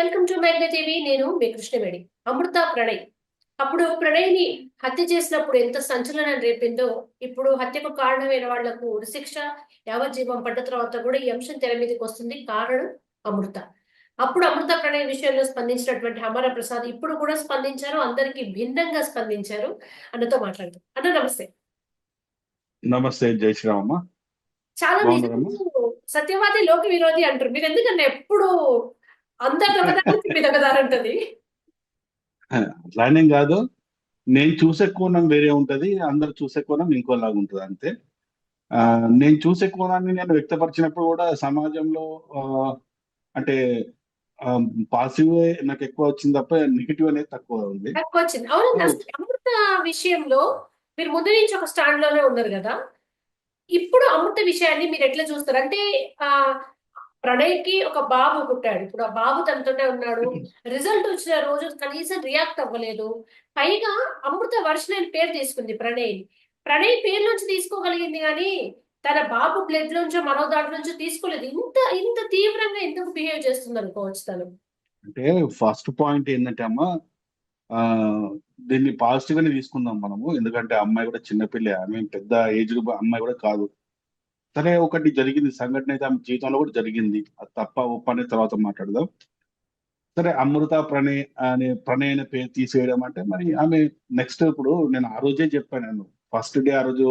Welcome to Magna TV. నేను మీ కృష్ణవేణి. అమృత ప్రణయ్. అప్పుడు ప్రణయ్ని హత్య చేసినప్పుడు ఎంత సంచలనం రేపిందో ఇప్పుడు హత్యకు కారణమైన వాళ్ళకు ఉరిశిక్ష యావజ్జీవం పడ్డ తర్వాత కూడా ఈ అంశం తెర మీదకి వస్తుంది. కారణం అమృత. అప్పుడు అమృత ప్రణయ్ విషయంలో స్పందించినటువంటి హమార ప్రసాద్ ఇప్పుడు కూడా స్పందించారు. అందరికి భిన్నంగా స్పందించారు. అన్నతో మాట్లాడుతాం అన్న నమస్తే. నమస్తే. జై శ్రీరామమ్మ. చాలా సత్యవాది లోక విరోధి అంటారు. మీరు ఎందుకన్నా ఎప్పుడు అందరు దొంగదారి అట్లానేం కాదు. నేను చూసే కోణం వేరే ఉంటది. అందరు చూసే కోణం ఇంకోలాగా ఉంటది అంతే. నేను చూసే కోణాన్ని నేను వ్యక్తపరిచినప్పుడు కూడా సమాజంలో అంటే పాజిటివ్ నాకు ఎక్కువ వచ్చింది తప్ప నెగిటివ్ అనేది తక్కువ ఉంది. తక్కువ వచ్చింది. అవును అసలు అమృత విషయంలో మీరు ముందు నుంచి ఒక స్టాండ్లోనే ఉన్నారు కదా. ఇప్పుడు అమృత విషయాన్ని మీరు ఎట్లా చూస్తారు? అంటే ప్రణయ్ ప్రణయ్కి ఒక బాబు పుట్టాడు. ఇప్పుడు ఆ బాబు తనతోనే ఉన్నాడు. రిజల్ట్ వచ్చిన రోజు కనీసం రియాక్ట్ అవ్వలేదు. పైగా అమృత వర్షన్ అని పేరు తీసుకుంది ప్రణయ్. ప్రణయ్ పేరు నుంచి తీసుకోగలిగింది కానీ తన బాబు బ్లడ్ నుంచో మరో దాంట్లో నుంచో తీసుకోలేదు. ఇంత ఇంత తీవ్రంగా ఎందుకు బిహేవ్ చేస్తుంది అనుకోవచ్చు తను? అంటే ఫస్ట్ పాయింట్ ఏంటంటే అమ్మ ఆ దీన్ని పాజిటివ్ గానే తీసుకుందాం మనము. ఎందుకంటే అమ్మాయి కూడా చిన్నపిల్ల ఆమె పెద్ద ఏజ్ అమ్మాయి కూడా కాదు. సరే ఒకటి జరిగింది. సంఘటన అయితే ఆమె జీవితంలో కూడా జరిగింది. అది తప్ప ఒప్ప అనే తర్వాత మాట్లాడదాం. సరే అమృత ప్రణయ్ అనే ప్రణయ్ అనే పేరు తీసేయడం అంటే మరి ఆమె నెక్స్ట్ ఇప్పుడు నేను ఆ రోజే చెప్పాను నేను. ఫస్ట్ డే ఆ రోజు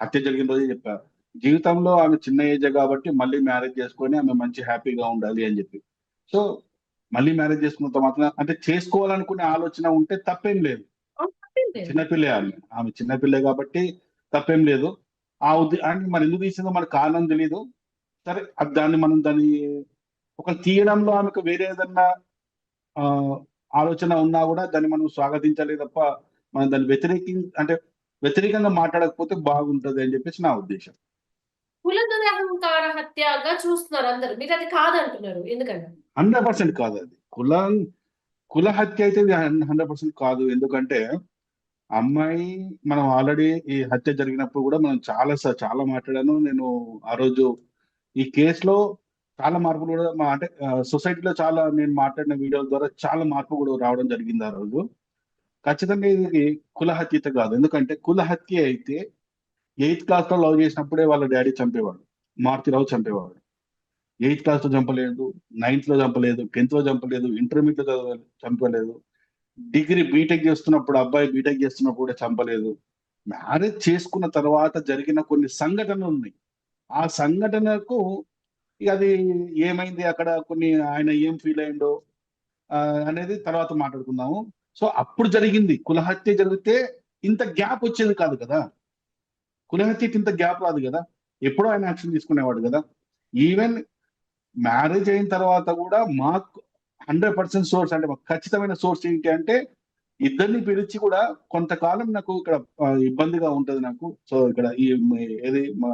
హత్య జరిగిన రోజే చెప్పా. జీవితంలో ఆమె చిన్న ఏజ్ కాబట్టి మళ్ళీ మ్యారేజ్ చేసుకొని ఆమె మంచి హ్యాపీగా ఉండాలి అని చెప్పి. సో మళ్ళీ మ్యారేజ్ చేసుకున్నంత మాత్రం అంటే చేసుకోవాలనుకునే ఆలోచన ఉంటే తప్పేం లేదు. అవును, తప్పేం లేదు. చిన్నపిల్లే ఆమె. ఆమె చిన్నపిల్లే కాబట్టి తప్పేం లేదు. ఆ అంటే మరి ఎందుకు తీసిందో మనకు కారణం తెలియదు సరే అది దాన్ని మనం దాన్ని ఒక తీయడంలో ఆమెకు వేరే ఏదన్నా ఆ, ఆలోచన ఉన్నా కూడా దాన్ని మనం స్వాగతించాలి తప్ప మనం దాన్ని వ్యతిరేకి అంటే వ్యతిరేకంగా మాట్లాడకపోతే బాగుంటది అని చెప్పేసి నా ఉద్దేశం. కుల దురహంకార హత్యగా చూస్తున్నారు అందరు. మీరు అది కాదంటున్నారు. ఎందుకంటే హండ్రెడ్ పర్సెంట్ కాదు అది. కుల కుల హత్య అయితే హండ్రెడ్ పర్సెంట్ కాదు. ఎందుకంటే అమ్మాయి మనం ఆల్రెడీ ఈ హత్య జరిగినప్పుడు కూడా మనం చాలా చాలా మాట్లాడాను. నేను ఆ రోజు ఈ కేసులో చాలా మార్పులు కూడా మా అంటే సొసైటీలో చాలా నేను మాట్లాడిన వీడియోల ద్వారా చాలా మార్పు కూడా రావడం జరిగింది ఆ రోజు. ఖచ్చితంగా ఇది కుల హత్యత కాదు. ఎందుకంటే కుల హత్య అయితే ఎయిత్ క్లాస్లో లవ్ చేసినప్పుడే వాళ్ళ డాడీ చంపేవాడు. మారుతిరావు చంపేవాడు. ఎయిత్ క్లాస్లో చంపలేదు నైన్త్లో చంపలేదు టెన్త్లో చంపలేదు ఇంటర్మీడియట్లో చంపలేదు. డిగ్రీ బీటెక్ చేస్తున్నప్పుడు అబ్బాయి బీటెక్ చేస్తున్నప్పుడు కూడా చంపలేదు. మ్యారేజ్ చేసుకున్న తర్వాత జరిగిన కొన్ని సంఘటనలు ఉన్నాయి. ఆ సంఘటనకు అది ఏమైంది? అక్కడ కొన్ని ఆయన ఏం ఫీల్ అయిండో అనేది తర్వాత మాట్లాడుకుందాము. సో అప్పుడు జరిగింది. కులహత్య జరిగితే ఇంత గ్యాప్ వచ్చేది కాదు కదా. కులహత్యకి ఇంత గ్యాప్ రాదు కదా. ఎప్పుడో ఆయన యాక్షన్ తీసుకునేవాడు కదా. ఈవెన్ మ్యారేజ్ అయిన తర్వాత కూడా మాకు హండ్రెడ్ పర్సెంట్ సోర్స్ అంటే ఖచ్చితమైన సోర్స్ ఏంటి అంటే ఇద్దరిని పిలిచి కూడా కొంతకాలం నాకు ఇక్కడ ఇబ్బందిగా ఉంటది నాకు. సో ఇక్కడ ఈ ఏది మా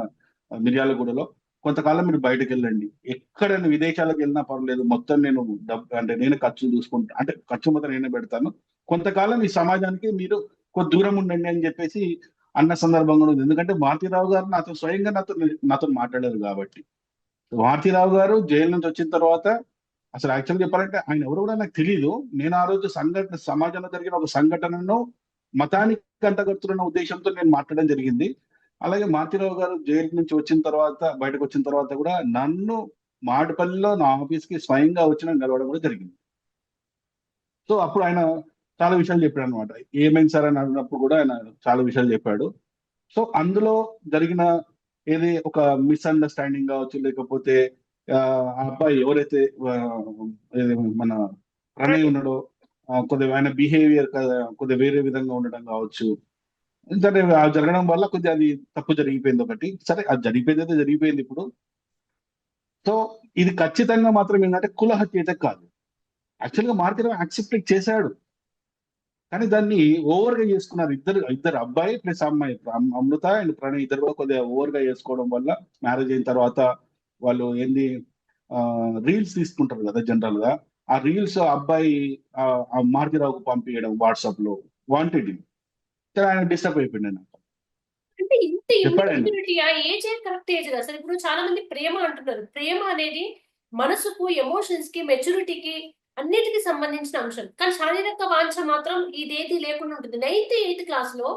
మిర్యాలగూడలో కొంతకాలం మీరు బయటకు వెళ్ళండి. ఎక్కడైనా విదేశాలకు వెళ్ళినా పర్వాలేదు. మొత్తం నేను డబ్బు అంటే నేను ఖర్చు చూసుకుంటా అంటే ఖర్చు మొత్తం నేనే పెడతాను. కొంతకాలం ఈ సమాజానికి మీరు కొద్ది దూరం ఉండండి అని చెప్పేసి అన్న సందర్భంగా ఉంది ఎందుకంటే మారుతీరావు గారు నాతో స్వయంగా నాతో నాతో మాట్లాడారు కాబట్టి. మారుతీరావు గారు జైలు నుంచి వచ్చిన తర్వాత అసలు యాక్చువల్ చెప్పాలంటే ఆయన ఎవరు కూడా నాకు తెలియదు నేను ఆ రోజు సంఘటన సమాజంలో జరిగిన ఒక సంఘటనను మతానికి అంతగడుతున్న ఉద్దేశంతో నేను మాట్లాడడం జరిగింది. అలాగే మాతిరావు గారు జైలు నుంచి వచ్చిన తర్వాత బయటకు వచ్చిన తర్వాత కూడా నన్ను మాటపల్లిలో నా ఆఫీస్కి స్వయంగా వచ్చిన నిలవడం కూడా జరిగింది. సో అప్పుడు ఆయన చాలా విషయాలు చెప్పాడు అనమాట ఏమైంది సార్ అని అన్నప్పుడు కూడా ఆయన చాలా విషయాలు చెప్పాడు. సో అందులో జరిగిన ఏది ఒక మిస్అండర్స్టాండింగ్ కావచ్చు లేకపోతే ఆ అబ్బాయి ఎవరైతే మన ప్రణయ్ ఉన్నాడో కొద్దిగా ఆయన బిహేవియర్ కొద్దిగా వేరే విధంగా ఉండడం కావచ్చు. సరే జరగడం వల్ల కొద్దిగా అది తప్పు జరిగిపోయింది ఒకటి. సరే అది జరిగిపోయింది అయితే జరిగిపోయింది ఇప్పుడు. సో ఇది ఖచ్చితంగా మాత్రం ఏంటంటే కుల హత్య అయితే కాదు. యాక్చువల్గా మార్కెట్ యాక్సెప్ట్ చేశాడు. కానీ దాన్ని ఓవర్గా చేసుకున్నారు ఇద్దరు ఇద్దరు అబ్బాయి ప్లస్ అమ్మాయి. అమృత అండ్ ప్రణయ్ ఇద్దరు కూడా కొద్దిగా ఓవర్గా చేసుకోవడం వల్ల మ్యారేజ్ అయిన తర్వాత వాళ్ళు ఏంది రీల్స్ తీసుకుంటారు కదా జనరల్గా. ఆ రీల్స్ అబ్బాయి మారుతిరావుకు పంపించడం వాట్సాప్లో. వాంటెడ్ ఆయన డిస్టర్బ్ అయిపోయింది నాకు అంటే ఇంత ఏజ్ కరెక్ట్ ఏజ్ కదా. సార్ ఇప్పుడు చాలా మంది ప్రేమ అంటున్నారు. ప్రేమ అనేది మనసుకు ఎమోషన్స్కి మెచ్యూరిటీకి అన్నిటికీ సంబంధించిన అంశం. కానీ శారీరక వాంఛ మాత్రం ఇదేది లేకుండా ఉంటుంది. నైన్త్ ఎయిత్ క్లాస్లో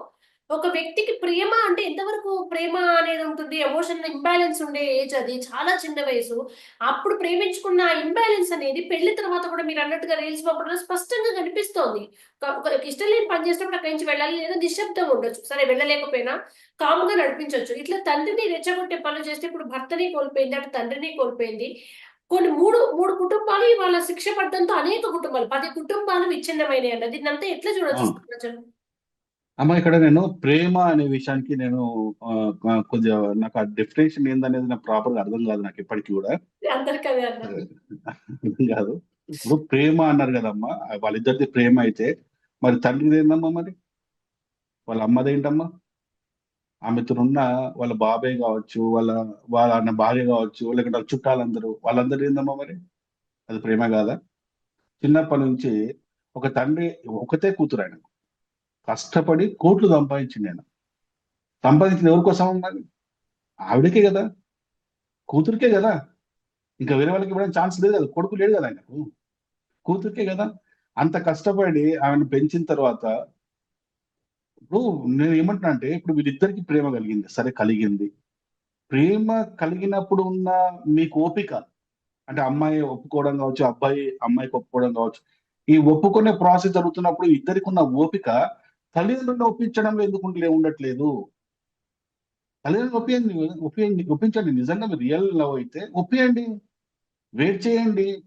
ఒక వ్యక్తికి ప్రేమ అంటే ఎంతవరకు ప్రేమ అనేది ఉంటుంది? ఎమోషన్ ఇంబ్యాలెన్స్ ఉండే ఏజ్ అది చాలా చిన్న వయసు. అప్పుడు ప్రేమించుకున్న ఇంబ్యాలెన్స్ అనేది పెళ్ళి తర్వాత కూడా మీరు అన్నట్టుగా రీల్స్ పంపడంలో స్పష్టంగా కనిపిస్తోంది. ఒక- ఇష్టం లేని పని చేసినప్పుడు అక్కడి నుంచి వెళ్ళాలి లేదా నిశ్శబ్దంగా ఉండొచ్చు. సరే వెళ్ళలేకపోయినా కామ్గా నడిపించవచ్చు ఇట్లా తండ్రిని రెచ్చగొట్టే పనులు చేస్తే ఇప్పుడు భర్తని కోల్పోయింది అటు తండ్రిని కోల్పోయింది. కొన్ని మూడు మూడు కుటుంబాలు వాళ్ళ శిక్ష పడడంతో అనేక కుటుంబాలు పది కుటుంబాలు విచ్ఛిన్నమైనవి అన్నది దీన్నంతా ఎట్లా చూడొచ్చు? అమ్మ ఇక్కడ నేను ప్రేమ అనే విషయానికి నేను కొద్దిగా నాకు ఆ డెఫినేషన్ ఏందనేది నాకు ప్రాపర్గా అర్థం కాదు నాకు ఇప్పటికీ కూడా. అర్థం. కాదు. ఇప్పుడు ప్రేమ అన్నారు కదమ్మా వాళ్ళిద్దరిది ప్రేమ అయితే మరి తండ్రిది ఏందమ్మా మరి? వాళ్ళ అమ్మది ఏంటమ్మా? ఆమెతో ఉన్న వాళ్ళ బాబాయ్ కావచ్చు వాళ్ళ వాళ్ళ అన్న భార్య కావచ్చు లేకుంటే వాళ్ళ చుట్టాలందరూ వాళ్ళందరూ ఏందమ్మా మరి? అది ప్రేమ కాదా? చిన్నప్పటి నుంచి ఒక తండ్రి ఒకతే కూతురు ఆయన కష్టపడి కోట్లు సంపాదించింది ఆయన. సంపాదించింది ఎవరి కోసం మరి ఆవిడకే కదా. కూతురికే కదా. ఇంకా వేరే వాళ్ళకి ఇవ్వడానికి ఛాన్స్ లేదు కదా. కొడుకు లేడు కదా ఆయనకు. కూతురికే కదా. అంత కష్టపడి ఆమెను పెంచిన తర్వాత ఇప్పుడు నేను ఏమంటున్నా అంటే ఇప్పుడు వీళ్ళిద్దరికి ప్రేమ కలిగింది. సరే కలిగింది. ప్రేమ కలిగినప్పుడు ఉన్న మీకు ఓపిక. అంటే అమ్మాయి ఒప్పుకోవడం కావచ్చు అబ్బాయి అమ్మాయికి ఒప్పుకోవడం కావచ్చు. ఈ ఒప్పుకునే ప్రాసెస్ జరుగుతున్నప్పుడు ఇద్దరికి ఉన్న ఓపిక తల్లిదండ్రులను ఒప్పించడంలో ఎందుకు ఉండ- ఉండట్లేదు? తల్లిదండ్రులు ఒప్పియండి ఒప్పియండి ఒప్పించండి. నిజంగా మీరు రియల్ లవ్ అయితే ఒప్పియండి. వెయిట్ చేయండి.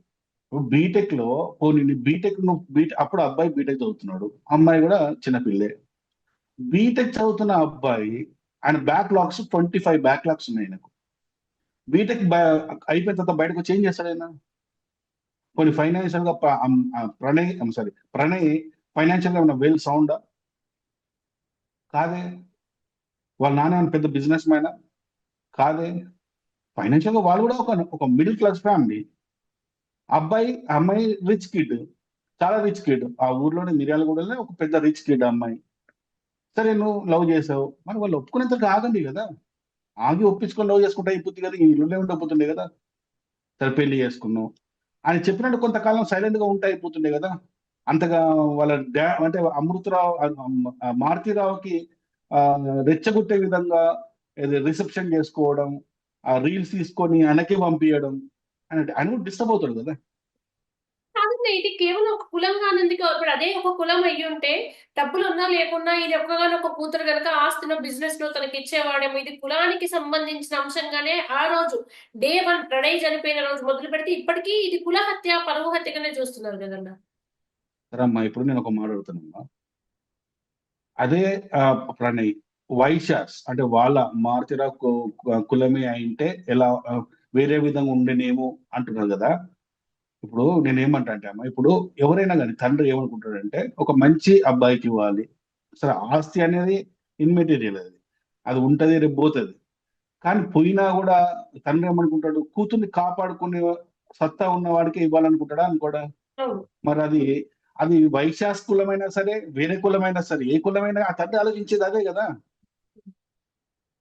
బీటెక్లో పోనీ బీటెక్ నువ్వు బీటెక్ అప్పుడు అబ్బాయి బీటెక్ చదువుతున్నాడు. అమ్మాయి కూడా చిన్నపిల్లే బీటెక్ చదువుతున్న అబ్బాయి ఆయన backlogs twenty five backlogs ఉన్నాయి ఆయనకు. బీటెక్ అయిపోయిన తర్వాత బయటకు వచ్చి ఏం చేస్తాడు ఆయన? కొన్ని ఫైనాన్షియల్గా ప్రణయ్ సారీ ప్రణయ్ ఫైనాన్షియల్గా ఉన్న వెల్ సౌండ్? కాదే వాళ్ళ నాన్న పెద్ద బిజినెస్ మ్యాన్ కాదే? ఫైనాన్షియల్గా వాళ్ళు కూడా ఒక ఒక మిడిల్ క్లాస్ ఫ్యామిలీ అబ్బాయి అమ్మాయి రిచ్ కిడ్ చాలా రిచ్ కిడ్ ఆ ఊర్లోనే మిర్యాలగూడలోనే ఒక పెద్ద రిచ్ కిడ్ అమ్మాయి. సరే నువ్వు లవ్ చేసావు. మరి వాళ్ళు ఒప్పుకునేంతకు ఆగండి కదా. ఆగి ఒప్పించుకొని లవ్ చేసుకుంటే అయిపోతుంది కదా. ఈ ఇల్లునే ఉండిపోతుండే కదా. సరే పెళ్ళి చేసుకున్నావు ఆయన చెప్పినట్టు కొంతకాలం సైలెంట్గా ఉంటే అయిపోతుండే కదా. అంతగా వాళ్ళ డా అంటే అమృతరావు మారుతిరావుకి ఆ రెచ్చగొట్టే విధంగా రిసెప్షన్ చేసుకోవడం ఆ రీల్స్ తీసుకొని అనకి పంపించడం అని ఆయన డిస్టర్బ్ అవుతాడు కదా. కాదండి ఇది కేవలం ఒక కులం కానందుకు ఇప్పుడు అదే ఒక కులం అయ్యి ఉంటే డబ్బులు ఉన్నా లేకున్నా ఇది ఒక్కగానో ఒక కూతురు కనుక ఆస్తిలో బిజినెస్లో తనకి ఇచ్చేవాడేమో ఇది కులానికి సంబంధించిన అంశంగానే ఆ రోజు డే వన్ ప్రణయ్ చనిపోయిన రోజు మొదలు పెడితే ఇప్పటికీ ఇది కుల హత్య పరువు హత్యగానే చూస్తున్నారు కదన్నా సరే అమ్మా ఇప్పుడు నేను ఒక మాట అడుగుతానమ్మా అదే ప్రణయ్ వైశాస్ అంటే వాళ్ళ మార్చిరా కులమే అయింటే ఎలా వేరే విధంగా ఉండేనేమో అంటున్నారు కదా. ఇప్పుడు నేను ఏమంటా అంటే అమ్మా ఇప్పుడు ఎవరైనా కానీ తండ్రి ఏమనుకుంటాడంటే ఒక మంచి అబ్బాయికి ఇవ్వాలి. సరే ఆస్తి అనేది ఇన్మెటీరియల్ అది. అది ఉంటది రేపు పోతుంది. కానీ పోయినా కూడా తండ్రి ఏమనుకుంటాడు కూతుర్ని కాపాడుకునే సత్తా ఉన్న వాడికి ఇవ్వాలనుకుంటాడా అనుకోడా? మరి అది అది వైశాస్ కులమైనా సరే వేరే కులమైనా సరే ఏ కులమైనా ఆ తండ్రి ఆలోచించేది అదే కదా.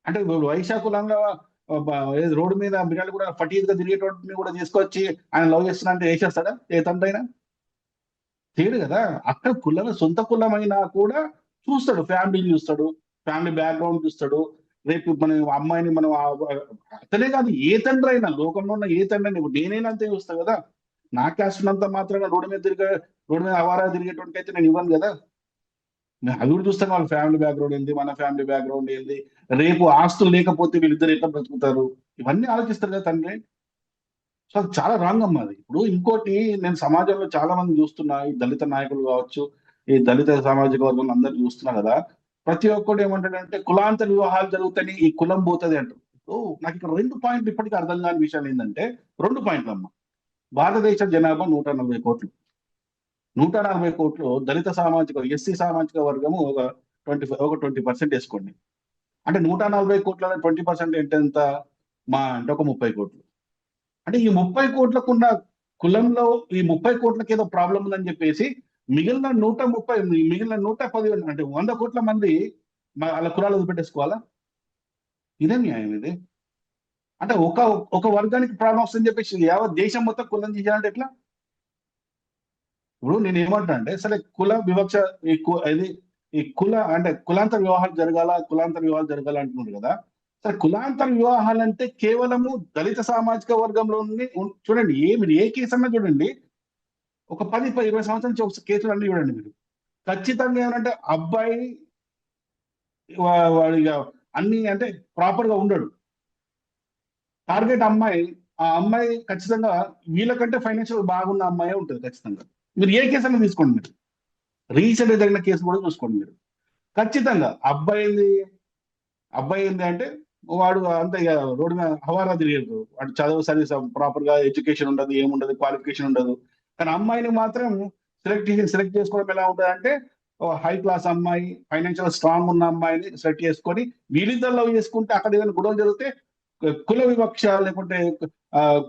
అంటే వైశా కులంలో రోడ్డు మీద మిరాలు కూడా ఫటీగా తిరిగేటోడిని కూడా తీసుకొచ్చి ఆయన లవ్ చేస్తున్నా అంటే వేసేస్తాడా? ఏ తండ్రి అయినా? తేడు కదా. అక్కడ కులం సొంత కులమైనా కూడా చూస్తాడు. ఫ్యామిలీని చూస్తాడు. ఫ్యామిలీ బ్యాక్గ్రౌండ్ చూస్తాడు. రేపు మన అమ్మాయిని మనం అతనే కాదు ఏ తండ్రి అయినా లోకంలో ఉన్న ఏ తండ్రి అయినా నేనైనా అంతే చూస్తా కదా. నా క్యాస్ట్ ఉన్నంత మాత్రాన రోడ్డు మీద తిరిగే రోడ్డు మీద అవారా తిరిగేటువంటి అయితే నేను ఇవ్వను కదా. నేను అవి కూడా చూస్తాను వాళ్ళ ఫ్యామిలీ బ్యాక్గ్రౌండ్ ఏంది మన ఫ్యామిలీ బ్యాక్గ్రౌండ్ ఏంది. రేపు ఆస్తులు లేకపోతే వీళ్ళిద్దరు ఎట్లా బ్రతుకుతారు? ఇవన్నీ ఆలోచిస్తారు కదా తండ్రి. సో అది చాలా రాంగ్ అమ్మా అది. ఇప్పుడు ఇంకోటి నేను సమాజంలో చాలా మంది చూస్తున్నా ఈ దళిత నాయకులు కావచ్చు ఈ దళిత సామాజిక వర్గం అందరు చూస్తున్నా కదా. ప్రతి ఒక్కడు ఏమంటాడంటే కులాంతర వివాహాలు జరుగుతాయి ఈ కులం పోతుంది అంటారు. నాకు ఇక్కడ రెండు పాయింట్లు ఇప్పటికీ అర్థం కాని విషయాలు ఏంటంటే రెండు పాయింట్లు అమ్మా. భారతదేశ జనాభా నూట నలభై కోట్లు. నూట నలభై కోట్లు దళిత సామాజిక ఎస్సీ సామాజిక వర్గము ఒక ట్వంటీ ఒక ట్వంటీ పర్సెంట్ వేసుకోండి. అంటే నూట నలభై కోట్ల ట్వంటీ పర్సెంట్ ఏంటంత మా అంటే ఒక ముప్పై కోట్లు. అంటే ఈ ముప్పై కోట్లకు ఉన్న కులంలో ఈ ముప్పై కోట్లకి ఏదో ప్రాబ్లం ఉందని చెప్పేసి మిగిలిన నూట ముప్పై మిగిలిన నూట పది అంటే వంద కోట్ల మంది వాళ్ళ కులాలు వదిలిపెట్టేసుకోవాలా? ఇదే న్యాయం ఇది. అంటే ఒక ఒక వర్గానికి ప్రాబ్లం వస్తుందని చెప్పేసి యావత్ దేశం మొత్తం కులం చేయాలంటే ఎట్లా? ఇప్పుడు నేను ఏమంటా అంటే సరే కుల వివక్ష ఈ ఇది ఈ కుల అంటే కులాంతర వివాహాలు జరగాల? కులాంతర వివాహాలు జరగాల అంటున్నారు కదా. సరే కులాంతర వివాహాలు అంటే కేవలము దళిత సామాజిక వర్గంలో చూడండి ఏ మీరు ఏ కేసు అన్నా చూడండి ఒక పది పది ఇరవై సంవత్సరాల నుంచి ఒక కేసులు అన్నీ చూడండి మీరు. ఖచ్చితంగా ఏమంటే అబ్బాయి వాడు ఇక అన్ని అంటే ప్రాపర్గా ఉండడు. టార్గెట్ అమ్మాయి ఆ అమ్మాయి ఖచ్చితంగా వీళ్ళకంటే ఫైనాన్షియల్ బాగున్న అమ్మాయి ఉంటుంది ఖచ్చితంగా. మీరు ఏ కేసు అన్నా తీసుకోండి మీరు. రీసెంట్ జరిగిన కేసు కూడా చూసుకోండి మీరు. ఖచ్చితంగా అబ్బాయి ఏంది? అబ్బాయి ఏంది అంటే వాడు అంత ఇక రోడ్డు మీద హవారా తిరిగదు వాడు చదువు సర్వీస్ ప్రాపర్గా ఎడ్యుకేషన్ ఉండదు ఏముండదు క్వాలిఫికేషన్ ఉండదు. కానీ అమ్మాయిని మాత్రం సెలెక్ట్ సెలెక్ట్ చేసుకోవడం ఎలా ఉంటుంది అంటే హై క్లాస్ అమ్మాయి ఫైనాన్షియల్ స్ట్రాంగ్ ఉన్న అమ్మాయిని సెలెక్ట్ చేసుకొని వీళ్ళిద్దరు లవ్ చేసుకుంటే అక్కడ ఏదైనా గొడవలు జరిగితే కుల వివక్ష లేకుంటే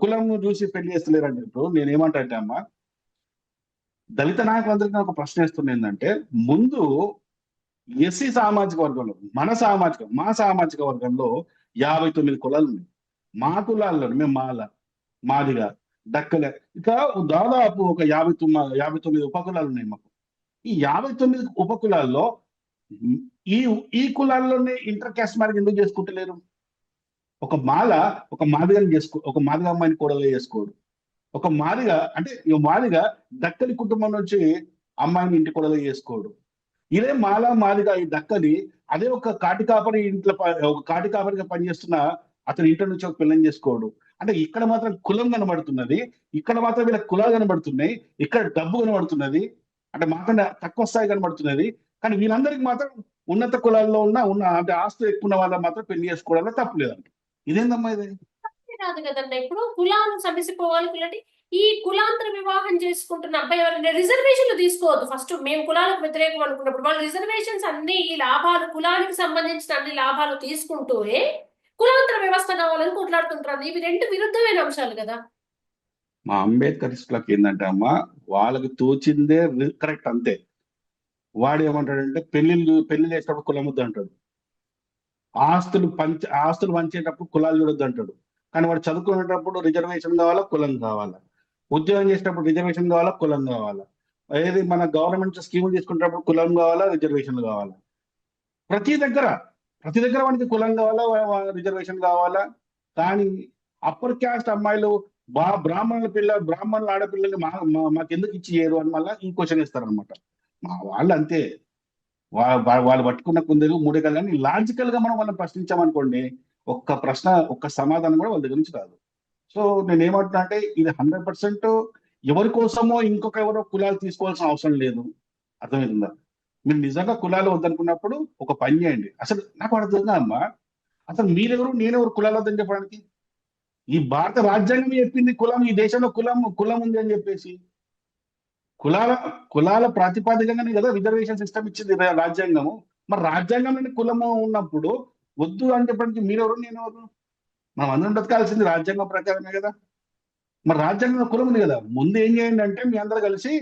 కులంను కులం చూసి పెళ్ళి చేస్తలేరండి ఇప్పుడు నేను ఏమంటే అమ్మా దళిత నాయకులందరికీ నాకు ఒక ప్రశ్న వేస్తుంది ఏంటంటే ముందు ఎస్సీ సామాజిక వర్గంలో మన సామాజిక మా సామాజిక వర్గంలో యాభై తొమ్మిది కులాలు ఉన్నాయి. మా కులాల్లో మేము మాల మాదిగా దక్కలే ఇక దాదాపు ఒక యాభై తొమ్మిది యాభై తొమ్మిది ఉపకులాలు ఉన్నాయి మాకు. ఈ యాభై తొమ్మిది ఉపకులాల్లో ఈ ఈ కులాల్లోనే ఇంటర్ క్యాస్ట్ మ్యారేజ్ ఎందుకు చేసుకుంటలేరు? ఒక మాల ఒక మాదిగని చేసుకో ఒక మాదిగ అమ్మాయిని కోడలు చేసుకోడు. ఒక మాదిగ అంటే ఈ మాదిగ దక్కని కుటుంబం నుంచి అమ్మాయిని ఇంటి కోడలు చేసుకోడు. ఇదే మాల మాదిగ ఈ దక్కని అదే ఒక కాటి కాపరి ఇంట్లో ఒక కాటి కాపరిగా పనిచేస్తున్న అతని ఇంటి నుంచి ఒక పిల్లని చేసుకోడు. అంటే ఇక్కడ మాత్రం కులం కనబడుతున్నది ఇక్కడ మాత్రం వీళ్ళ కులాలు కనబడుతున్నాయి ఇక్కడ డబ్బు కనబడుతున్నది అంటే మాకన్నా తక్కువ స్థాయి కనబడుతున్నది. కానీ వీళ్ళందరికీ మాత్రం ఉన్నత కులాల్లో ఉన్న ఉన్న అంటే ఆస్తి ఎక్కువ ఉన్న వాళ్ళ మాత్రం పెళ్ళి చేసుకోవడంలో తప్పు లేదంట. ఇదేందమ్మా ఇది? కాదు కదన్న ఇప్పుడు కులాలను సమసిపోవాలి కులంటే ఈ కులాంతర వివాహం చేసుకుంటున్న అబ్బాయి ఎవరైనా రిజర్వేషన్లు తీసుకోవద్దు. ఫస్ట్ మేము కులాలకు వ్యతిరేకం అనుకున్నప్పుడు వాళ్ళు రిజర్వేషన్స్ అన్ని ఈ లాభాలు కులానికి సంబంధించిన అన్ని లాభాలు తీసుకుంటూనే కులాంతర వ్యవస్థ కావాలని కొట్లాడుతుంటారు ఇవి రెండు విరుద్ధమైన అంశాలు కదా. మా అంబేద్కరిస్టులకు ఏంటంటే అమ్మా వాళ్ళకి తోచిందే కరెక్ట్ అంతే. వాడు ఏమంటాడంటే పెళ్ళిళ్ళు పెళ్ళి చేసేటప్పుడు కులముద్దు అంటాడు. ఆస్తులు పంచ ఆస్తులు పంచేటప్పుడు కులాలు చూడొద్దు అంటాడు. కానీ వాడు చదువుకునేటప్పుడు రిజర్వేషన్ కావాలా కులం కావాలా? ఉద్యోగం చేసేటప్పుడు రిజర్వేషన్ కావాలా కులం కావాలా? ఏది మన గవర్నమెంట్ స్కీములు తీసుకునేటప్పుడు కులం కావాలా రిజర్వేషన్ కావాలా? ప్రతి దగ్గర ప్రతి దగ్గర వానికి కులం కావాలా రిజర్వేషన్ కావాలా? కానీ అప్పర్ క్యాస్ట్ అమ్మాయిలు బా బ్రాహ్మణుల పిల్ల బ్రాహ్మణుల ఆడపిల్లల్ని మా మాకు ఎందుకు ఇచ్చి చేయరు అని మళ్ళీ ఈ క్వశ్చన్ ఇస్తారనమాట మా వాళ్ళు అంతే. వాళ్ళు పట్టుకున్న కొందరు మూడే కానీ లాజికల్గా మనం వాళ్ళని ప్రశ్నించామనుకోండి ఒక్క ప్రశ్న ఒక్క సమాధానం కూడా వాళ్ళ దగ్గర నుంచి రాదు. సో నేనేమంటున్నా అంటే ఇది హండ్రెడ్ పర్సెంట్ ఎవరి కోసమో ఇంకొక ఎవరో కులాలు తీసుకోవాల్సిన అవసరం లేదు. అర్థమవుతుందా మీరు నిజంగా కులాలు వద్దనుకున్నప్పుడు ఒక పని చేయండి. అసలు నాకు అర్థం అమ్మా. అసలు మీరెవరు నేనెవరు కులాలు వద్దని చెప్పడానికి? ఈ భారత రాజ్యాంగం చెప్పింది కులం ఈ దేశంలో కులం కులం ఉంది అని చెప్పేసి కులాల కులాల ప్రాతిపాదికంగానే కదా రిజర్వేషన్ సిస్టమ్ ఇచ్చింది రాజ్యాంగము. మరి రాజ్యాంగంలోని కులము ఉన్నప్పుడు వద్దు అని చెప్పడానికి మీరెవరు నేనెవరు? మనం అందరం బతకాల్సింది రాజ్యాంగం ప్రకారమే కదా. మరి రాజ్యాంగంలో కులం ఉంది కదా. ముందు ఏం చేయండి అంటే మీ అందరు కలిసి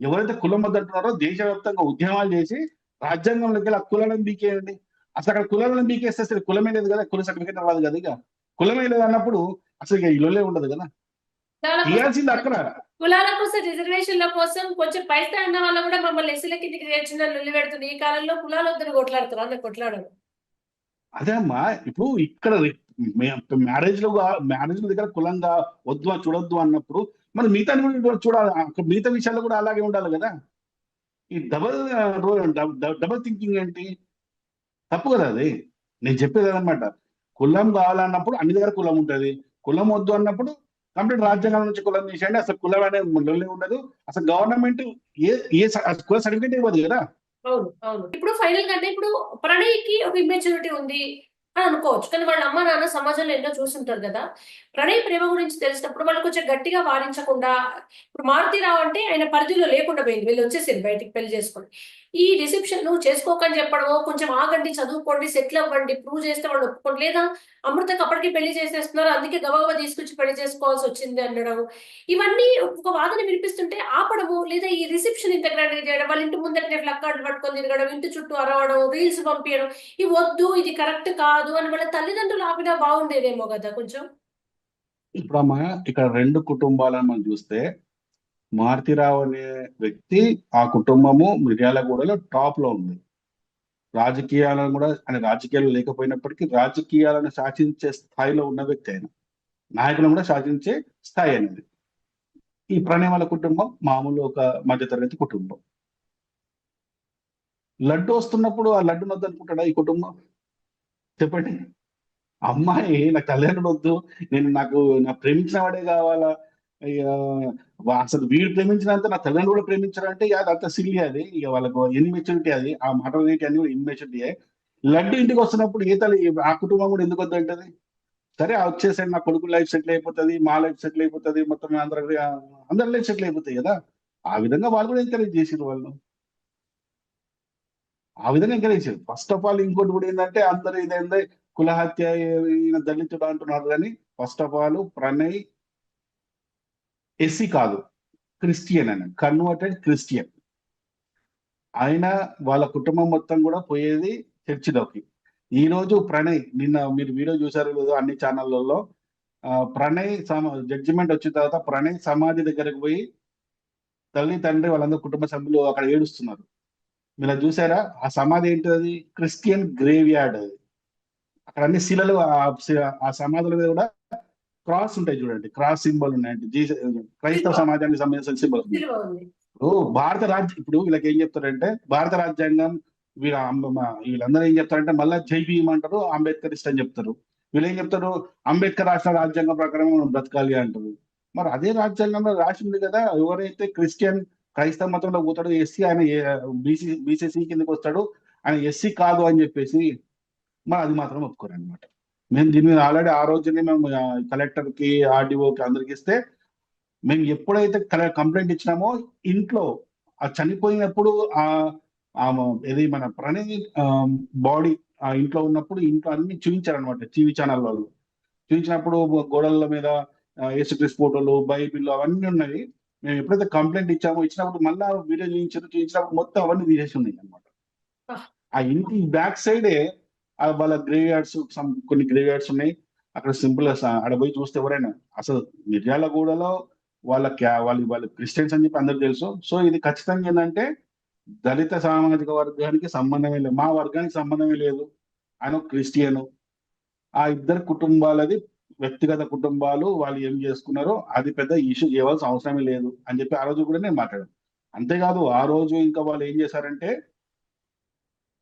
ఎవరైతే కులం వద్దంటున్నారో దేశవ్యాప్తంగా ఉద్యమాలు చేసి రాజ్యాంగంలోకి వెళ్ళి ఆ కులాలను బీకేయండి అసలు అక్కడ కులాలను బీకేస్తే అసలు కులమే లేదు కదా కుల సర్టిఫికేట్ రాదు కదా ఇక. కులమే లేదు అన్నప్పుడు అసలు ఇక ఇల్లులే ఉండదు కదా. తీయాల్సింది అక్కడ. కులాల కోసం రిజర్వేషన్ల కోసం కొంచెం పై స్థాయి ఉన్న వాళ్ళు కూడా మమ్మల్ని ఎస్సీల కిందికి చేర్చిన లొల్లి పెడుతుంది ఈ కాలంలో కులాలు వద్దని కొట్లాడుతారు అన్న కొట్లాడరు. అదే అమ్మా ఇప్పుడు ఇక్కడ మ్యారేజ్లో మ్యారేజ్ దగ్గర కులంగా వద్దు అని చూడొద్దు అన్నప్పుడు మరి మిగతా కూడా చూడాలి. అక్కడ మిగతా విషయాల్లో కూడా అలాగే ఉండాలి కదా. ఈ డబల్ డబల్ థింకింగ్ ఏంటి? తప్పు కదా అది. నేను చెప్పేది అనమాట కులం కావాలన్నప్పుడు అన్ని దగ్గర కులం ఉంటది. కులం వద్దు అన్నప్పుడు కంప్లీట్ రాజ్యాంగం నుంచి కులం తీసేయండి. అసలు కులం అనేది లొల్లే ఉండదు. అసలు గవర్నమెంట్ ఏ ఏ కుల సర్టిఫికేట్ ఇవ్వదు కదా. అవును అవును. ఇప్పుడు ఫైనల్గా అంటే ఇప్పుడు ప్రణయ్కి ఒక ఇమ్మెచ్యూరిటీ ఉంది అని అనుకోవచ్చు. కానీ వాళ్ళ అమ్మ నాన్న సమాజంలో ఎన్నో చూస్తుంటారు కదా. ప్రణయ్ ప్రేమ గురించి తెలిసినప్పుడు వాళ్ళు కొంచెం గట్టిగా వారించకుండా ఇప్పుడు మారుతిరావు అంటే ఆయన పరిధిలో లేకుండా పోయింది. వీళ్ళు వచ్చేసింది బయటికి పెళ్ళి చేసుకొని. ఈ రిసెప్షన్ నువ్వు చేసుకోకని చెప్పడమో కొంచెం ఆగండి చదువుకోండి సెటిల్ అవ్వండి ప్రూవ్ చేస్తే వాళ్ళు ఒప్పుకోండి. లేదా అమృతకి అప్పటికి పెళ్ళి చేసేస్తున్నారు అందుకే గబగబా తీసుకొచ్చి పెళ్ళి చేసుకోవాల్సి వచ్చింది అనడం. ఇవన్నీ ఒక వాదన వినిపిస్తుంటే ఆపడము లేదా ఈ రిసెప్షన్ ఇంత గ్రాండ్ చేయడం వాళ్ళ ఇంటి ముందరనే ప్లక్కార్డు పట్టుకొని తిరగడం ఇంటి చుట్టూ అరవడం రీల్స్ పంపించడం ఇవి వద్దు ఇది కరెక్ట్ కాదు అని వాళ్ళ తల్లిదండ్రులు ఆపినా బాగుండేదేమో కదా కొంచెం. ఇప్పుడు అమ్మా ఇక్కడ రెండు కుటుంబాలను మనం చూస్తే మారుతిరావు అనే వ్యక్తి ఆ కుటుంబము మిర్యాలగూడలో టాప్లో ఉంది. రాజకీయాలను కూడా ఆయన రాజకీయాలు లేకపోయినప్పటికీ రాజకీయాలను శాసించే స్థాయిలో ఉన్న వ్యక్తి ఆయన. నాయకులను కూడా శాసించే స్థాయి అనేది ఈ ప్రణయమల కుటుంబం మామూలు ఒక మధ్యతరగతి కుటుంబం. లడ్డు వస్తున్నప్పుడు ఆ లడ్డు వద్దు అనుకుంటాడా ఈ కుటుంబం? చెప్పండి. అమ్మాయి నాకు తల్లిదండ్రులు వద్దు నేను నాకు నా ప్రేమించిన వాడే కావాలా? ఇక అసలు వీడు ప్రేమించినంత నా తల్లిదండ్రులు కూడా ప్రేమించారంటే ఇక అది అంత సిల్లి అది. ఇక వాళ్ళకు ఇన్మెచ్యూరిటీ అది ఆ మాటలు ఏంటి అన్ని కూడా ఇన్మెచ్యూరిటీ లడ్డు ఇంటికి వస్తున్నప్పుడు ఏ తల్లి ఆ కుటుంబం కూడా ఎందుకు వద్దంటది? సరే ఆ నా కొడుకు లైఫ్ సెటిల్ అయిపోతుంది మా లైఫ్ సెటిల్ అయిపోతుంది మొత్తం అందరి అందరి లైఫ్ సెటిల్ అయిపోతాయి కదా. ఆ విధంగా వాళ్ళు కూడా ఎంకరేజ్ చేసారు వాళ్ళు. ఆ విధంగా ఎంకరేజ్ చేశారు ఫస్ట్ ఆఫ్ ఆల్ ఇంకోటి కూడా ఏంటంటే అందరూ ఇదేంటే కులహత్య ఈయన దళితుడు అంటున్నారు కానీ first of all Pranay SC కాదు క్రిస్టియన్ అని. Converted Christian. ఆయన వాళ్ళ కుటుంబం మొత్తం కూడా పోయేది చర్చిలోకి ఈ రోజు ప్రణయ్ నిన్న మీరు వీడియో చూసారు లేదో అన్ని ఛానళ్ళలో ప్రణయ్ సమ జడ్జిమెంట్ వచ్చిన తర్వాత ప్రణయ్ సమాధి దగ్గరకు పోయి తల్లి తండ్రి వాళ్ళందరూ కుటుంబ సభ్యులు అక్కడ ఏడుస్తున్నారు. మీరు చూసారా ఆ సమాధి ఏంటది క్రిస్టియన్ గ్రేవ్ యార్డ్ అది అక్కడ అన్ని శిలలు ఆ సమాధుల మీద కూడా క్రాస్ ఉంటాయి చూడండి. క్రాస్ సింబల్ ఉన్నాయండి జీస- క్రైస్తవ సమాజానికి సంబంధించిన సింబల్ ఇప్పుడు భారత రాజ్య ఇప్పుడు వీళ్ళకి ఏం చెప్తారంటే భారత రాజ్యాంగం వీళ్ళ వీళ్ళందరూ ఏం చెప్తారంటే మళ్ళా జై భీమ్ అంటారు అంబేద్కరిస్ట్ అని చెప్తారు. వీళ్ళు ఏం చెప్తారు? అంబేద్కర్ రాష్ట్ర రాజ్యాంగం ప్రకారం మనం బ్రతకాలి అంటారు. మరి అదే రాజ్యాంగంలో రాసి ఉంది కదా ఎవరైతే క్రిస్టియన్ క్రైస్తవ మతంలో పోతాడో ఎస్సీ ఆయన బీసీ బీసీసీ కిందకి వస్తాడు ఆయన ఎస్సీ కాదు అని చెప్పేసి మరి అది మాత్రం ఒప్పుకోరు అనమాట మేము దీని మీద ఆల్రెడీ ఆ రోజునే మేము కలెక్టర్కి ఆర్డీఓకి అందరికి ఇస్తే మేము ఎప్పుడైతే కంప్లైంట్ ఇచ్చినామో ఇంట్లో ఆ చనిపోయినప్పుడు ఆ ఇది మన ప్రణయ్ బాడీ ఆ ఇంట్లో ఉన్నప్పుడు ఇంట్లో అన్ని చూపించారు అనమాట టీవీ ఛానల్ వాళ్ళు చూపించినప్పుడు గోడల మీద ఆ, యేసుక్రీస్తు ఫోటోలు బైబిల్ అవన్నీ ఉన్నాయి. మేము ఎప్పుడైతే కంప్లైంట్ ఇచ్చామో ఇచ్చినప్పుడు మళ్ళా వీడియో చూపించారు చూపించినప్పుడు మొత్తం అవన్నీ తీసేసి ఉన్నాయి అనమాట ఆ ఇంటి బ్యాక్ సైడే వాళ్ళ గ్రేవ్ యార్డ్స్ కొన్ని గ్రేవ్ యార్డ్స్ ఉన్నాయి. అక్కడ సింపుల్ ఆడ పోయి చూస్తే ఎవరైనా అసలు మిర్యాలగూడలో వాళ్ళ క్యా- వాళ్ళు వాళ్ళు క్రిస్టియన్స్ అని చెప్పి అందరికి తెలుసు. సో ఇది ఖచ్చితంగా ఏంటంటే దళిత సామాజిక వర్గానికి సంబంధమే లేదు. మా వర్గానికి సంబంధమే లేదు. ఆయన క్రిస్టియను క్రిస్టియన్ ఆ ఇద్దరు కుటుంబాలది వ్యక్తిగత కుటుంబాలు వాళ్ళు ఏం చేసుకున్నారో అది పెద్ద ఇష్యూ చేయవలసిన అవసరమే లేదు అని చెప్పి ఆ రోజు కూడా నేను మాట్లాడాను. అంతేకాదు ఆ రోజు ఇంకా వాళ్ళు ఏం చేశారంటే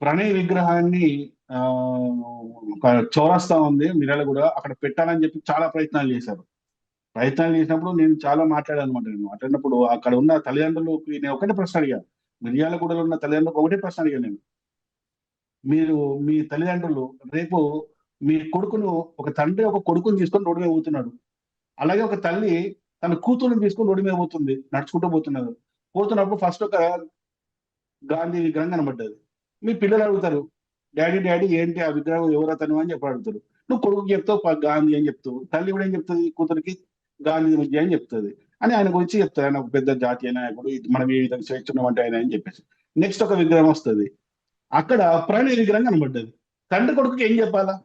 ప్రణయ్ విగ్రహాన్ని ఒక చౌరస్తా ఉంది మిర్యాల కూడా అక్కడ పెట్టాలని చెప్పి చాలా ప్రయత్నాలు చేశారు. ప్రయత్నాలు చేసినప్పుడు నేను చాలా మాట్లాడాను అనమాట నేను. మాట్లాడినప్పుడు అక్కడ ఉన్న తల్లిదండ్రులకి నేను ఒకటే ప్రశ్న అడిగాను మిర్యాలగూడలో ఉన్న తల్లిదండ్రులకు ఒకటే ప్రశ్న అడిగాను నేను. మీరు మీ తల్లిదండ్రులు రేపు మీ కొడుకును ఒక తండ్రి ఒక కొడుకుని తీసుకొని రోడ్డు మీద పోతున్నాడు. అలాగే ఒక తల్లి తన కూతురుని తీసుకొని రోడ్డు మీద పోతుంది నడుచుకుంటూ పోతున్నారు. పోతున్నప్పుడు ఫస్ట్ ఒక గాంధీ విగ్రహం కనబడ్డది. మీ పిల్లలు అడుగుతారు డాడీ డాడీ ఏంటి ఆ విగ్రహం ఎవరు అతను అని చెప్పి అడుగుతారు నువ్వు కొడుకు చెప్తావు గాంధీ అని చెప్తావు. తల్లి కూడా ఏం చెప్తుంది? కూతురికి గాంధీ మధ్య అని చెప్తుంది. అని ఆయన గురించి చెప్తారు ఆయన ఒక పెద్ద జాతీయ నాయకుడు. మనం ఏ విధంగా స్వేచ్ఛ ఉన్నామంటే ఆయన అని చెప్పేసి. నెక్స్ట్ ఒక విగ్రహం వస్తుంది. అక్కడ ప్రణయ విగ్రహం కనబడ్డది. తండ్రి కొడుకుకి ఏం చెప్పాలా?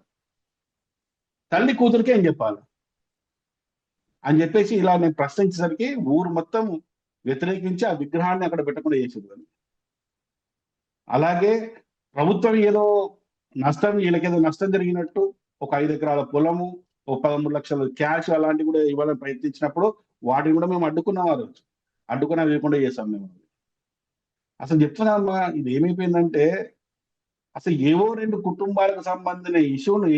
తల్లి కూతురికి ఏం చెప్పాలా? అని చెప్పేసి ఇలా నేను ప్రశ్నించేసరికి ఊరు మొత్తం వ్యతిరేకించి ఆ విగ్రహాన్ని అక్కడ పెట్టకుండా చేసేది అలాగే ప్రభుత్వం ఏదో నష్టం వీళ్ళకేదో నష్టం జరిగినట్టు ఒక ఐదు ఎకరాల పొలము ఒక పదమూడు లక్షల క్యాష్ అలాంటివి కూడా ఇవ్వాలని ప్రయత్నించినప్పుడు వాటిని కూడా మేము అడ్డుకున్నాం ఆ రోజు. అడ్డుకున్నా వేయకుండా చేసాం మేము. అసలు చెప్తున్నామా ఇది ఏమైపోయిందంటే అసలు ఏవో రెండు కుటుంబాలకు సంబంధించిన ఇష్యూని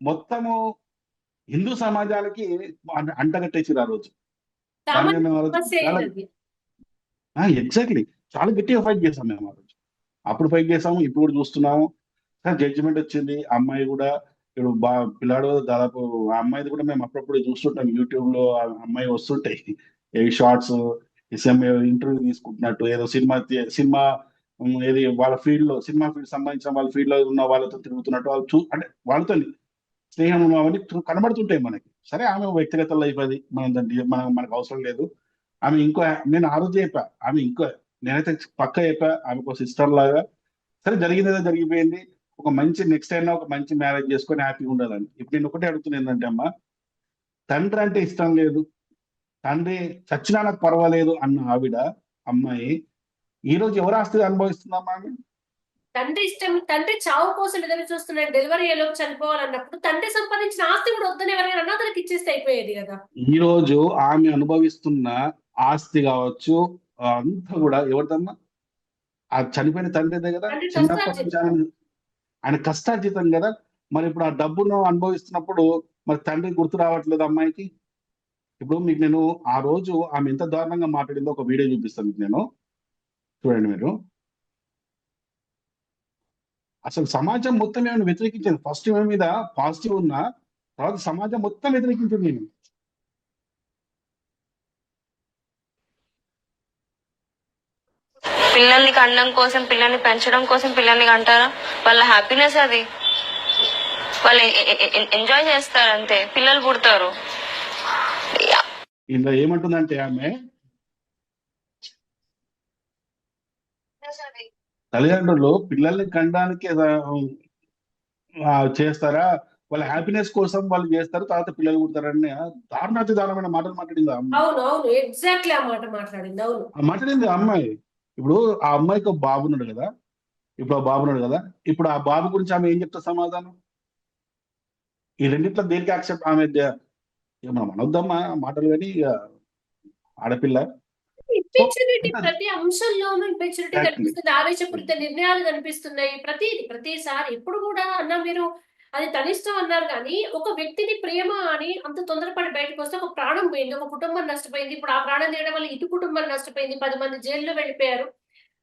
మొత్తము హిందూ సమాజానికి అంట- అంటగట్టేసారు ఆ రోజు. ఎగ్జాక్ట్లీ చాలా గట్టిగా ఫైట్ చేసాం మేము అప్పుడు ఫైట్ చేసాము ఇప్పుడు కూడా చూస్తున్నాము. కానీ జడ్జిమెంట్ వచ్చింది. అమ్మాయి కూడా ఇప్పుడు బా పిల్లాడు దాదాపు ఆ అమ్మాయిది కూడా మేము అప్పుడప్పుడు చూస్తుంటాం యూట్యూబ్లో ఆ అమ్మాయి వస్తుంటాయి ఏ షార్ట్స్ ఇంటర్వ్యూ తీసుకుంటున్నట్టు ఏదో సినిమా సినిమా ఏది వాళ్ళ ఫీల్డ్లో సినిమా ఫీల్డ్ సంబంధించిన వాళ్ళ ఫీల్డ్లో ఉన్న వాళ్ళతో తిరుగుతున్నట్టు వాళ్ళు చూ అంటే వాళ్ళతో స్నేహం అవన్నీ కనబడుతుంటాయి మనకి. సరే ఆమె వ్యక్తిగత లైఫ్ అది. మనం దాన్ని మనం మనకు అవసరం లేదు. ఆమె ఇంకో నేను ఆ రోజు చెప్పా ఆమె ఇంకో నేనైతే పక్క చెప్పా ఆమెకు సిస్టర్ లాగా. సరే జరిగింది ఏదో జరిగిపోయింది. ఒక మంచి నెక్స్ట్ అయినా ఒక మంచి మ్యారేజ్ చేసుకొని హ్యాపీగా ఉండాలని. ఇప్పుడు నేను ఒకటే అడుగుతున్నా ఏంటంటే అమ్మా తండ్రి అంటే ఇష్టం లేదు. తండ్రి చచ్చినా నాకు పర్వాలేదు అన్న ఆవిడ అమ్మాయి ఈ రోజు ఎవరు ఆస్తి అనుభవిస్తుందమ్మా ఆమె? తండ్రి ఇష్టం తండ్రి చావు కోసం ఎదురు చూస్తున్నాడు డెలివరీ అయ్యేలోపు చనిపోవాలన్నప్పుడు తండ్రి సంపాదించిన ఆస్తి కూడా వద్దని ఎవరైనా అనాథలకు ఇచ్చేస్తే అయిపోయేది కదా. ఈ రోజు ఆమె అనుభవిస్తున్న ఆస్తి కావచ్చు అంతా కూడా ఎవరిదమ్మా? ఆ చనిపోయిన తండ్రిదే కదా? చిన్నప్పటి. నుంచి ఆయన ఆయన కష్టార్జితం కదా? మరి ఇప్పుడు ఆ డబ్బును అనుభవిస్తున్నప్పుడు మరి తండ్రి గుర్తు రావట్లేదు అమ్మాయికి? ఇప్పుడు మీకు నేను ఆ రోజు ఆమె ఎంత దారుణంగా మాట్లాడిందో ఒక వీడియో చూపిస్తాను మీకు నేను. చూడండి మీరు. అసలు సమాజం మొత్తం ఏమైనా వ్యతిరేకించింది? ఫస్ట్ మీద పాజిటివ్ ఉన్నా తర్వాత సమాజం మొత్తం వ్యతిరేకించింది నేను. పిల్లల్ని కనడం కోసం పిల్లల్ని పెంచడం కోసం పిల్లల్ని కంటారా? వాళ్ళ హ్యాపీనెస్ అది. వాళ్ళు ఎంజాయ్ చేస్తారు అంతే పిల్లలు పుడతారు. ఇందులో ఏమంటుందంటే ఆమె? తల్లిదండ్రులు పిల్లల్ని కనడానికి ఆ, చేస్తారా? వాళ్ళ హ్యాపీనెస్ కోసం వాళ్ళు చేస్తారు తర్వాత పిల్లలు పుడతారని దారుణాతి దారుణమైన మాటలు మాట్లాడింది అవును అవును. ఎగ్జాక్ట్లీ ఆ మాట మాట్లాడింది. అవును. ఆ మాట్లాడింది అమ్మాయి. ఇప్పుడు ఆ అమ్మాయికి ఒక బాబు ఉన్నాడు కదా ఇప్పుడు ఆ బాబు ఉన్నాడు కదా ఇప్పుడు ఆ బాబు గురించి ఆమె ఏం చెప్తా సమాధానం? ఈ రెండిట్లో దేనికి యాక్సెప్ట్ ఆమె మనం అనొద్దమ్మా మాటలు కానీ ఇక ఆడపిల్ల. ప్రతి అంశంలోనూ. కనిపిస్తుంది. ఆవేశపూరిత నిర్ణయాలు కనిపిస్తున్నాయి. ప్రతిది ప్రతిసారి ఇప్పుడు కూడా అన్న మీరు అది తనిష్టం అన్నారు కానీ ఒక వ్యక్తిని ప్రేమ అని అంత తొందరపడి బయటకు వస్తే ఒక ప్రాణం పోయింది ఒక కుటుంబం నష్టపోయింది. ఇప్పుడు ఆ ప్రాణం తీయడం వల్ల ఇటు కుటుంబం నష్టపోయింది పది మంది జైల్లో వెళ్ళిపోయారు.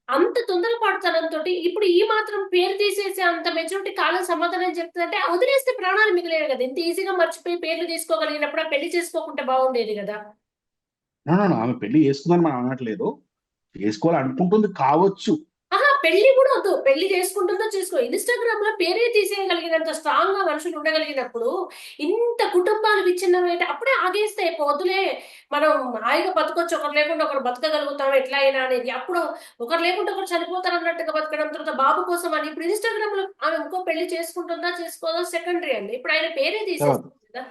అంత తొందరపడతనంతో ఇప్పుడు ఈ మాత్రం పేరు తీసేసి అంత మెచ్యూరిటీ కాలం సమాధానం చెప్తుందంటే వదిలేస్తే ప్రాణాలు మిగిలేదు కదా. ఇంత ఈజీగా మర్చిపోయి పేర్లు తీసుకోగలిగినప్పుడు ఆ పెళ్ళి చేసుకోకుంటే బాగుండేది కదా. ఆమె పెళ్ళి చేసుకుందని మనం అనట్లేదు. చేసుకోవాలనుకుంటుంది కావచ్చు. పెళ్ళి కూడా వద్దు. పెళ్ళి చేసుకుంటుందో చేసుకో. ఇన్స్టాగ్రామ్లో పేరే తీసేయగలిగినంత స్ట్రాంగ్గా మనుషులు ఉండగలిగినప్పుడు ఇంత కుటుంబాలు విచ్ఛిన్నమైతే అప్పుడే ఆగేస్తే వద్దులే. మనం హాయిగా బతకొచ్చు. ఒకరు లేకుండా ఒకరు బతకగలుగుతాం. ఎట్లా అయినా అనేది అప్పుడు ఒకరు లేకుండా ఒకరు చనిపోతారు అన్నట్టుగా బతకడం తర్వాత బాబు కోసం అని ఇప్పుడు ఇన్స్టాగ్రామ్లో ఆమె ఇంకో పెళ్ళి చేసుకుంటుందా చేసుకోదా? సెకండరీ అండి. ఇప్పుడు ఆయన పేరే తీసేస్తుంది కదా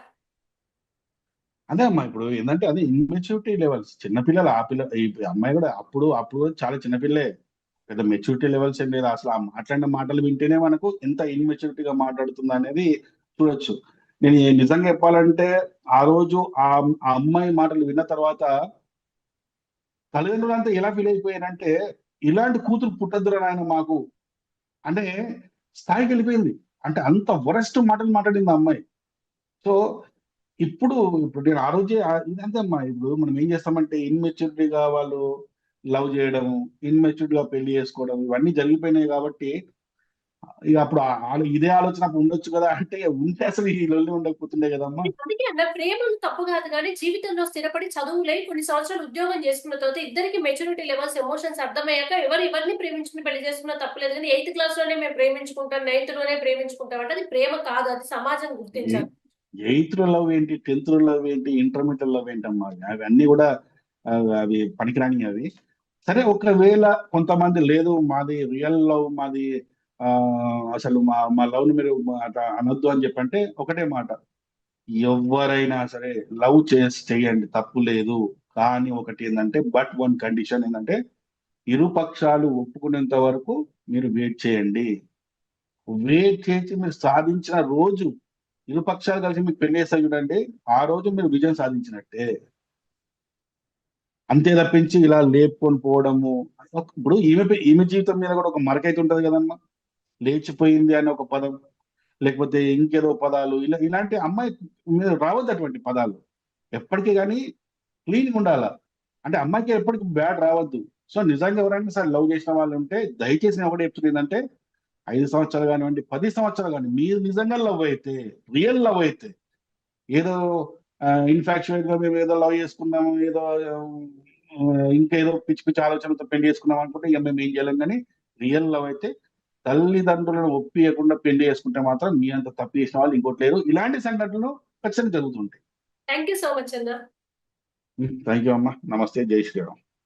అదే అమ్మా ఇప్పుడు ఏంటంటే అదే ఇన్మెచ్యూరిటీ లెవెల్స్ చిన్నపిల్లలు ఆ పిల్ల ఈ అమ్మాయి కూడా అప్పుడు అప్పుడు చాలా చిన్నపిల్లే. పెద్ద మెచ్యూరిటీ లెవెల్స్ ఏం లేదు. అసలు ఆ మాట్లాడిన మాటలు వింటేనే మనకు ఎంత ఇన్మెచ్యూరిటీగా మాట్లాడుతుంది అనేది చూడొచ్చు. నేను నిజంగా చెప్పాలంటే ఆ రోజు ఆ ఆ అమ్మాయి మాటలు విన్న తర్వాత తల్లిదండ్రులు అంతా ఎలా ఫీల్ అయిపోయారంటే ఇలాంటి కూతురు పుట్టద్దురా నాయన మాకు అంటే స్థాయికి వెళ్ళిపోయింది. అంటే అంత వరస్ట్ మాటలు మాట్లాడింది ఆ అమ్మాయి. సో ఇప్పుడు ఇప్పుడు నేను ఆ రోజే ఇదంతే అమ్మా. ఇప్పుడు మనం ఏం చేస్తామంటే ఇన్మెచ్యూరిటీగా వాళ్ళు లవ్ చేయడం ఇన్మెచ్యూరిటీగా పెళ్ళి చేసుకోవడం ఇవన్నీ జరిగిపోయినాయి కాబట్టి ఇక అప్పుడు ఇదే ఆలోచన ఉండొచ్చు కదా? అంటే ఉంటే అసలు ఈ లొల్లి ఉండకపోతుండే కదమ్మా. ప్రేమలు తప్పు కాదు కానీ జీవితంలో స్థిరపడి చదువులై కొన్ని సంవత్సరాలు ఉద్యోగం చేసుకున్న తర్వాత ఇద్దరికి మెచ్యూరిటీ లెవెల్స్ ఎమోషన్స్ అర్థమయ్యాక ఎవరు ఎవరిని ప్రేమించుకుని పెళ్ళి చేసుకున్నా తప్పలేదు కానీ ఎయిత్ క్లాస్లోనే మేము ప్రేమించుకుంటాం నైన్త్లోనే ప్రేమించుకుంటాం అంటే అది ప్రేమ కాదు అది సమాజం గుర్తించాలి. ఎయిత్ లవ్ ఏంటి టెన్త్ లవ్ ఏంటి ఇంటర్మీడియట్ లవ్ ఏంటి అమ్మా అవి అన్ని కూడా అవి పనికిరాని అవి. సరే ఒకవేళ కొంతమంది లేదు మాది రియల్ లవ్ మాది అసలు మా మా లవ్ని మీరు అట్లా అనొద్దు అని చెప్పంటే ఒకటే మాట. ఎవరైనా సరే లవ్ చేసి చేయండి తప్పు లేదు. కానీ ఒకటి ఏంటంటే బట్ వన్ కండిషన్ ఏంటంటే ఇరు పక్షాలు ఒప్పుకునేంత వరకు మీరు వెయిట్ చేయండి. వెయిట్ చేసి మీరు సాధించిన రోజు ఇరు పక్షాలు కలిసి మీకు పెళ్ళి చేస్తారు చూడండి ఆ రోజు మీరు విజయం సాధించినట్టే. అంతే తప్పించి ఇలా లేపుకొని పోవడము. ఇప్పుడు ఈమె ఈమె జీవితం మీద కూడా ఒక మరకైతే ఉంటది కదమ్మా. లేచిపోయింది అనే ఒక పదం. లేకపోతే ఇంకేదో పదాలు. ఇలా ఇలాంటి అమ్మాయి మీద రావద్దు అటువంటి పదాలు. ఎప్పటికీ కానీ క్లీన్గా ఉండాల. అంటే అమ్మాయికి ఎప్పటికీ బ్యాడ్ రావద్దు. సో నిజంగా ఎవరైనా సరే లవ్ చేసిన వాళ్ళు ఉంటే దయచేసి నేను ఒకటి చెప్తుంది ఏంటంటే ఐదు సంవత్సరాలు కానివ్వండి పది సంవత్సరాలు కానీ మీరు నిజంగా లవ్ అయితే రియల్ లవ్ అయితే ఏదో ఇన్ఫాక్చువేట్గా మేము ఏదో లవ్ చేసుకున్నాము ఏదో ఇంకేదో పిచ్చి పిచ్చి ఆలోచనలతో పెళ్ళి చేసుకున్నాం అనుకుంటే ఇక మేము ఏం చేయలేం. కానీ రియల్ లవ్ అయితే తల్లిదండ్రులను ఒప్పియకుండా పెళ్ళి చేసుకుంటే మాత్రం మీ అంత తప్పు చేసిన వాళ్ళు ఇంకోటి లేరు. ఇలాంటి సంఘటనలు ఖచ్చితంగా జరుగుతుంటాయి. థ్యాంక్ యూ సో మచ్ అన్న థ్యాంక్ యూ అమ్మా. నమస్తే. జై శ్రీరామ్.